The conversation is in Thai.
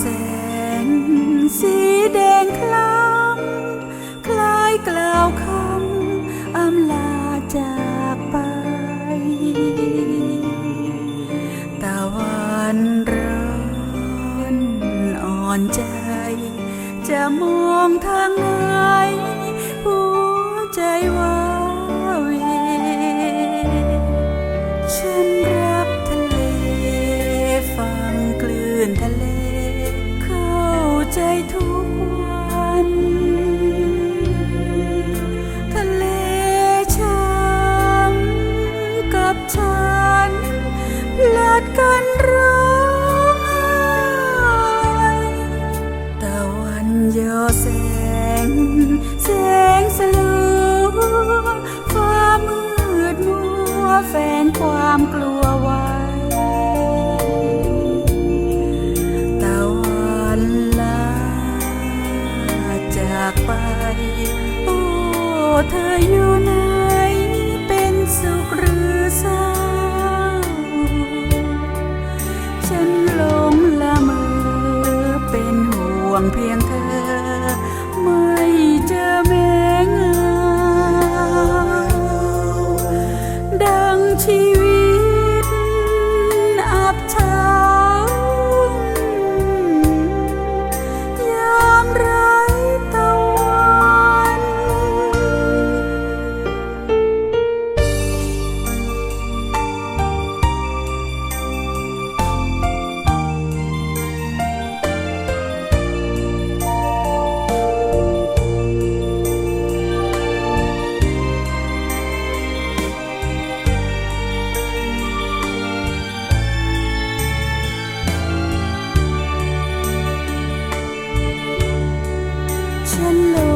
แสงสีแดงคล้ำคล้ายกล่าวคำอำลาจากไป ตะวันร้อนอ่อนใจ จะมองทางไหนหัวใจว่า ใจทุกวัน ทะเลช้ำกับฉันหลอดกันร้องไห้ตะวันย่อแสง แสงสลัวฟ้ามืดมัวแฝงความกลัววา ธออยู่ไหนเป็นสุขหรือเศร้า ฉันหลงละเมอเป็นห่วงเพียงเธอเมื่อ ฉัน